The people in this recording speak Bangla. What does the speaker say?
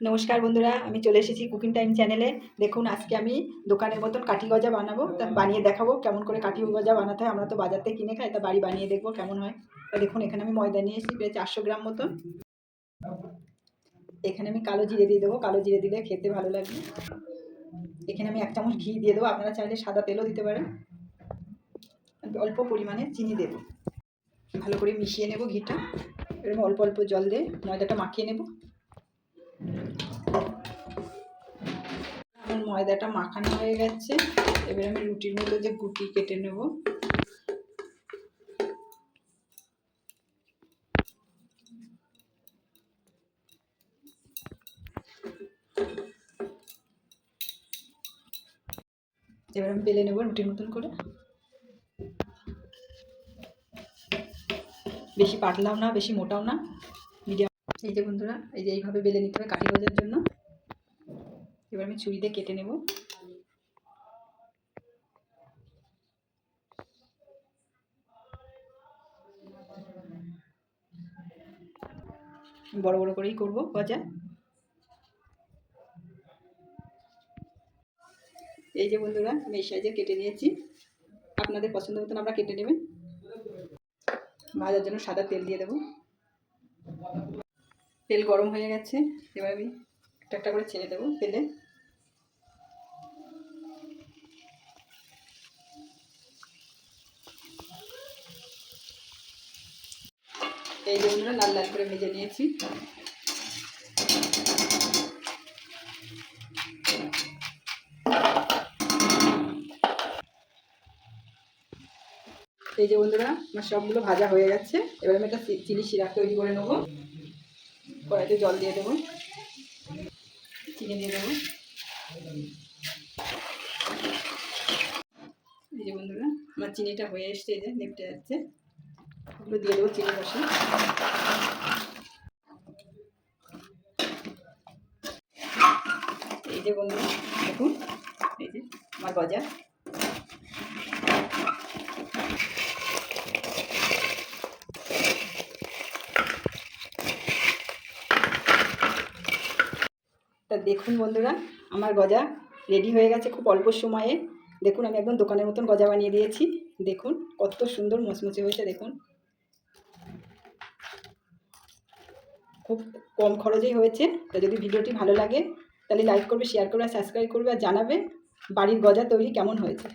নমস্কার বন্ধুরা, আমি চলে এসেছি কুকিং টাইম চ্যানেলে দেখুন, আজকে আমি দোকানের মতন কাঠি গজা বানাবো। তা বানিয়ে দেখাবো কেমন করে কাঠি গজা বানাতে হয়। আমরা তো বাজার থেকে কিনে খাই, তা বাড়ি বানিয়ে দেখব কেমন হয়। তা দেখুন, এখানে আমি ময়দা নিয়ে এসেছি, প্রায় চারশো গ্রাম মতন। এখানে আমি কালো জিরে দিয়ে দেবো। কালো জিরে দিলে খেতে ভালো লাগবে এখানে আমি এক চামচ ঘি দিয়ে দেবো। আপনারা চাইলে সাদা তেলও দিতে পারেন। অল্প পরিমাণে চিনি দেবো। ভালো করে মিশিয়ে নেব ঘিটা। এরকম অল্প অল্প জল দিয়ে ময়দাটা মাখিয়ে নেব। আমার ময়দাটা মাখানো হয়ে গেছে। এবার আমি রুটির মতো যে গুটি কেটে নেব। এবার আমি বেলে নেব রুটির মতন করে। বেশি পাতলাও না, বেশি মোটাও না। এই যে বন্ধুরা, এই যে এইভাবে বেলে নিতে হবে কাঠি ভাজার জন্য। এবার আমি ছুরি কেটে নেব। বড় বড় করেই করব ভাজা এই যে বন্ধুরা, আমি সাইজে কেটে নিয়েছি। আপনাদের পছন্দ মতন আমরা কেটে নেবেন। ভাজার জন্য সাদা তেল দিয়ে দেবো। তেল গরম হয়ে গেছে, এবার আমি একটা একটা করে ছেড়ে দেবো তেলে। এই বন্ধুরা লাল লাল করে ভেজে নিয়েছি। এই যে বন্ধুরা, আমার সবগুলো ভাজা হয়ে গেছে। এবার আমি একটা চিনি সিরাপ তৈরি করে নেব। কড়াইতে জল দিয়ে দেবো। চিনি দিয়ে দেবো। এই যে বন্ধুরা, আমার চিনিটা হয়ে এসছে, এই যে নেপটে যাচ্ছে। ওগুলো দিয়ে দেবো চিনি বসে এই যে বন্ধুরা, দেখুন, এই যে আমার গজা। দেখুন বন্ধুরা, আমার গজা রেডি হয়ে গেছে খুব অল্প সময়ে। দেখুন, আমি একদম দোকানের মতন গজা বানিয়ে দিয়েছি। দেখুন, কত সুন্দর মচমচে হয়েছে, দেখুন। খুব কম খরচেই হয়েছে। তা যদি ভিডিওটি ভালো লাগে, তাহলে লাইক করবে শেয়ার করবে আর সাবস্ক্রাইব করবে আর জানাবে বাড়ির গজা তৈরি কেমন হয়েছে।